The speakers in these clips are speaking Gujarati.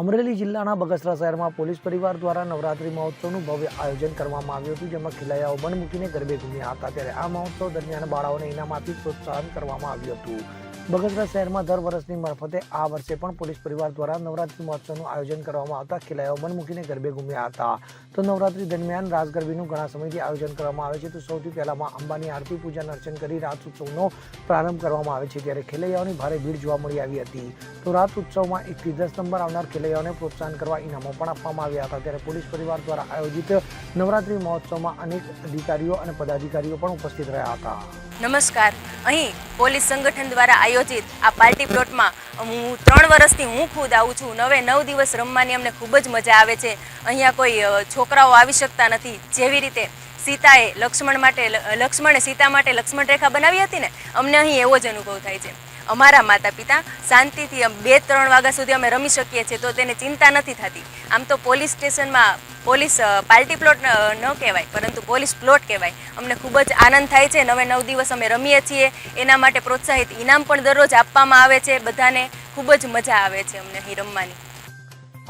અમરેલી જિલ્લાના બગસરા શહેરમાં પોલીસ પરિવાર દ્વારા નવરાત્રિ મહોત્સવનું ભવ્ય આયોજન કરવામાં આવ્યું હતું, જેમાં ખેલૈયાઓ મન મૂકીને ગરબે ઘૂમ્યા હતા ત્યારે આ મહોત્સવ દરમિયાન બાળાઓને ઇનામ આપી પ્રોત્સાહન કરવામાં આવ્યું હતું. બગસરા શહેરમાં દર વર્ષની મારફતે આ વર્ષે પણ પોલીસ પરિવાર દ્વારા નવરાત્રિ મહોત્સવનું આયોજન કરવામાં આવતા ખેલૈયાઓ મન મૂકીને ગરબે ઘૂમ્યા હતા. તો નવરાત્રિ દરમિયાન રાસ ગરબીનું ઘણા સમયથી આયોજન કરવામાં આવે છે. તો સૌથી પહેલામાં અંબાની આરતી પૂજન અર્ચન કરી રાત ઉત્સવનો પ્રારંભ કરવામાં આવે છે. ત્યારે ખેલૈયાઓની ભારે ભીડ જોવા મળી આવી હતી. તો રાત ઉત્સવમાં એકથી દસ નંબર આવનાર ખેલૈયાઓને પ્રોત્સાહન કરવા ઇનામો પણ આપવામાં આવ્યા હતા. ત્યારે પોલીસ પરિવાર દ્વારા આયોજિત નવરાત્રિ મહોત્સવમાં અનેક અધિકારીઓ અને પદાધિકારીઓ પણ ઉપસ્થિત રહ્યા હતા. નમસ્કાર. અહીં પોલીસ સંગઠન દ્વારા આયોજિત આ પાર્ટી પ્લોટમાં હું ત્રણ વર્ષથી હું ખુદ આવું છું. નવે નવ દિવસ રમવાની અમને ખૂબ જ મજા આવે છે. અહીંયા કોઈ છોકરાઓ આવી શકતા નથી. જેવી રીતે સીતાએ લક્ષ્મણ માટે લક્ષ્મણે સીતા માટે લક્ષ્મણ રેખા બનાવી હતી ને, અમને અહીં એવો જ અનુભવ થાય છે. અમારા માતા પિતા શાંતિથી બે ત્રણ વાગ્યા સુધી અમે રમી શકીએ છીએ તો તેને ચિંતા નથી થતી. આમ તો પોલીસ સ્ટેશનમાં પોલીસ પાર્ટી પ્લોટ ન કહેવાય પરંતુ પોલીસ પ્લોટ કહેવાય. અમને ખૂબ જ આનંદ થાય છે નવે નવ દિવસ અમે રમીએ છીએ. એના માટે પ્રોત્સાહિત ઇનામ પણ દરરોજ આપવામાં આવે છે બધાને ખૂબ જ મજા આવે છે અમને અહીં રમવાની.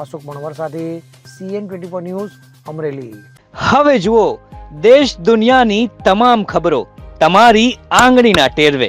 અશોક મણવર સાથે CN twenty four news Amreli. હવે જુઓ દેશ દુનિયાની તમામ ખબરો તમારી આંગળીના ટેરવે.